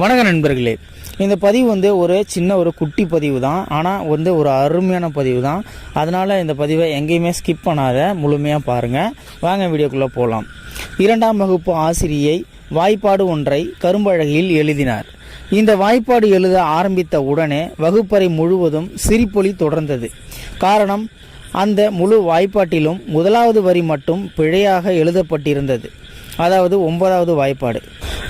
வணக்க நண்பர்களே. இந்த பதிவு வந்து ஒரு சின்ன ஒரு குட்டி பதிவு தான். ஆனால் வந்து ஒரு அருமையான பதிவு தான். அதனால் இந்த பதிவை எங்கேயுமே ஸ்கிப் பண்ணாத முழுமையாக பாருங்கள் வாங்க வீடியோக்குள்ளே போகலாம் இரண்டாம் வகுப்பு ஆசிரியை வாய்ப்பாடு ஒன்றை கரும்பழகியில் எழுதினார். இந்த வாய்ப்பாடு எழுத ஆரம்பித்த உடனே வகுப்பறை முழுவதும் சிரிப்பொலி தொடர்ந்தது. காரணம் அந்த முழு வாய்ப்பாட்டிலும் முதலாவது வரி மட்டும் பிழையாக எழுதப்பட்டிருந்தது. அதாவது ஒன்பதாவது வாய்ப்பாடு.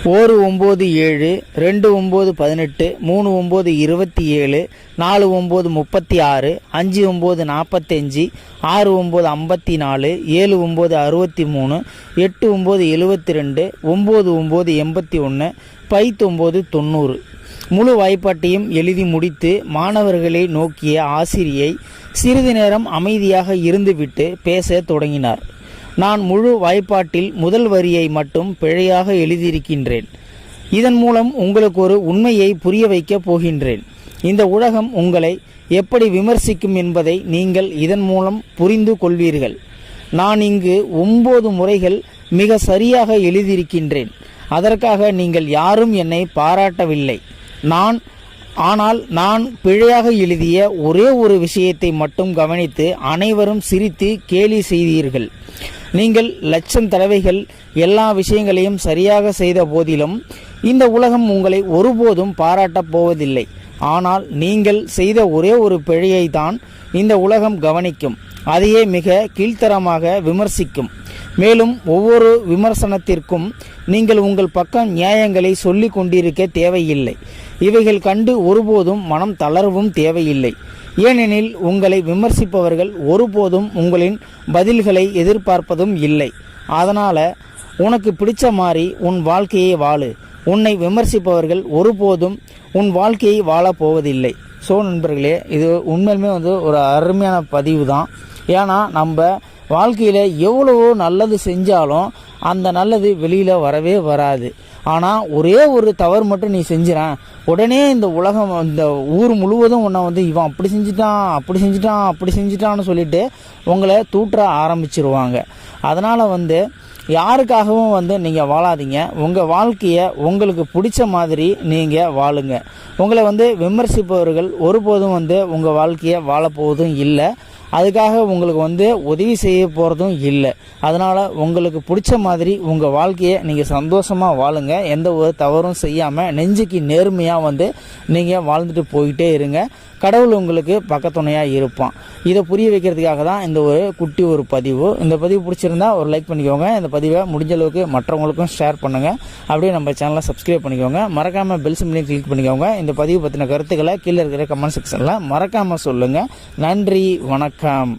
ஒரு ஒம்பது ஏழு ரெண்டு ஒம்பது பதினெட்டு மூணு ஒம்பது இருபத்தி ஏழு நாலு ஒம்பது முப்பத்தி ஆறு அஞ்சு ஒம்பது நாற்பத்தஞ்சு ஆறு ஒம்பது ஐம்பத்தி நாலு ஏழு ஒம்பது அறுபத்தி மூணு எட்டு ஒம்பது எழுபத்தி ரெண்டு ஒம்பது ஒம்பது எண்பத்தி ஒன்று பைத்தொம்பது தொண்ணூறு. முழு வாய்ப்பாட்டையும் எழுதி முடித்து மாணவர்களை நோக்கிய ஆசிரியை சிறிது நேரம் அமைதியாக இருந்துவிட்டு பேசத் தொடங்கினார். நான் முழு வாய்ப்பாட்டில் முதல் வரியை மட்டும் பிழையாக எழுதியிருக்கின்றேன். இதன் மூலம் உங்களுக்கு ஒரு உண்மையை புரிய வைக்கப் போகின்றேன். இந்த உலகம் உங்களை எப்படி விமர்சிக்கும் என்பதை நீங்கள் இதன் மூலம் புரிந்து கொள்வீர்கள். நான் இங்கு ஒன்பது முறைகள் மிக சரியாக எழுதியிருக்கின்றேன். அதற்காக நீங்கள் யாரும் என்னை பாராட்டவில்லை. நான் ஆனால் நான் பிழையாக எழுதிய ஒரே ஒரு விஷயத்தை மட்டும் கவனித்து அனைவரும் சிரித்து கேலி செய்தீர்கள். நீங்கள் லட்சம் தடவைகள் எல்லா விஷயங்களையும் சரியாக செய்த போதிலும் இந்த உலகம் உங்களை ஒருபோதும் பாராட்டப் போவதில்லை. ஆனால் நீங்கள் செய்த ஒரே ஒரு பிழையை தான் இந்த உலகம் கவனிக்கும். அதையே மிக கீழ்த்தரமாக விமர்சிக்கும். மேலும் ஒவ்வொரு விமர்சனத்திற்கும் நீங்கள் உங்கள் பக்கம் நியாயங்களை சொல்லிக் கொண்டிருக்க தேவையில்லை. இவைகள் கண்டு ஒருபோதும் மனம் தளரவும் தேவையில்லை. ஏனெனில் உங்களை விமர்சிப்பவர்கள் ஒருபோதும் உங்களின் பதில்களை எதிர்பார்ப்பதும் இல்லை. அதனால் உனக்கு பிடிச்ச மாதிரி உன் வாழ்க்கையை வாழு. உன்னை விமர்சிப்பவர்கள் ஒருபோதும் உன் வாழ்க்கையை வாழப் போவதில்லை. ஸோ நண்பர்களே இது உண்மையிலுமே வந்து ஒரு அருமையான பதிவு தான் ஏன்னா நம்ம வாழ்க்கையில் எவ்வளவோ நல்லது செஞ்சாலும் அந்த நல்லது வெளியில் வரவே வராது. ஆனால் ஒரே ஒரு தவறு மட்டும் நீ செஞ்சிடேன் உடனே இந்த உலகம் இந்த ஊர் முழுவதும் உன்னை வந்து இவன் அப்படி செஞ்சுட்டான் அப்படி செஞ்சுட்டான் அப்படி செஞ்சுட்டான்னு சொல்லிட்டு உங்களை தூற்ற ஆரம்பிச்சிருவாங்க. அதனால் வந்து யாருக்காகவும் வந்து நீங்கள் வாழாதீங்க. உங்கள் வாழ்க்கையை உங்களுக்கு பிடிச்ச மாதிரி நீங்கள் வாழுங்க. உங்களை வந்து விமர்சிப்பவர்கள் ஒருபோதும் வந்து உங்கள் வாழ்க்கையை வாழப்போவதும் இல்லை. அதுக்காக உங்களுக்கு வந்து உதவி செய்ய போகிறதும் இல்லை. அதனால் உங்களுக்கு பிடிச்ச மாதிரி உங்கள் வாழ்க்கையை நீங்கள் சந்தோஷமாக வாழுங்க. எந்த ஒரு தவறும் செய்யாமல் நெஞ்சுக்கு நேர்மையாக வந்து நீங்கள் வாழ்ந்துட்டு போயிட்டே இருங்க. கடவுள் உங்களுக்கு பக்கத்துணையாக இருப்பான். இதை புரிய வைக்கிறதுக்காக தான் இந்த ஒரு குட்டி ஒரு பதிவு. இந்த பதிவு பிடிச்சிருந்தா ஒரு லைக் பண்ணிக்கோங்க. இந்த பதிவை முடிஞ்ச அளவுக்கு மற்றவங்களுக்கும் ஷேர் பண்ணுங்கள் அப்படியே நம்ம சேனலை சப்ஸ்கிரைப் பண்ணிக்கோங்க. மறக்காமல் பெல் சிம்லையும் கிளிக் பண்ணிக்கோங்க. இந்த பதிவு பற்றின கருத்துக்களை கீழே இருக்கிற கமெண்ட் செக்ஷனில் மறக்காமல் சொல்லுங்கள் நன்றி வணக்கம். come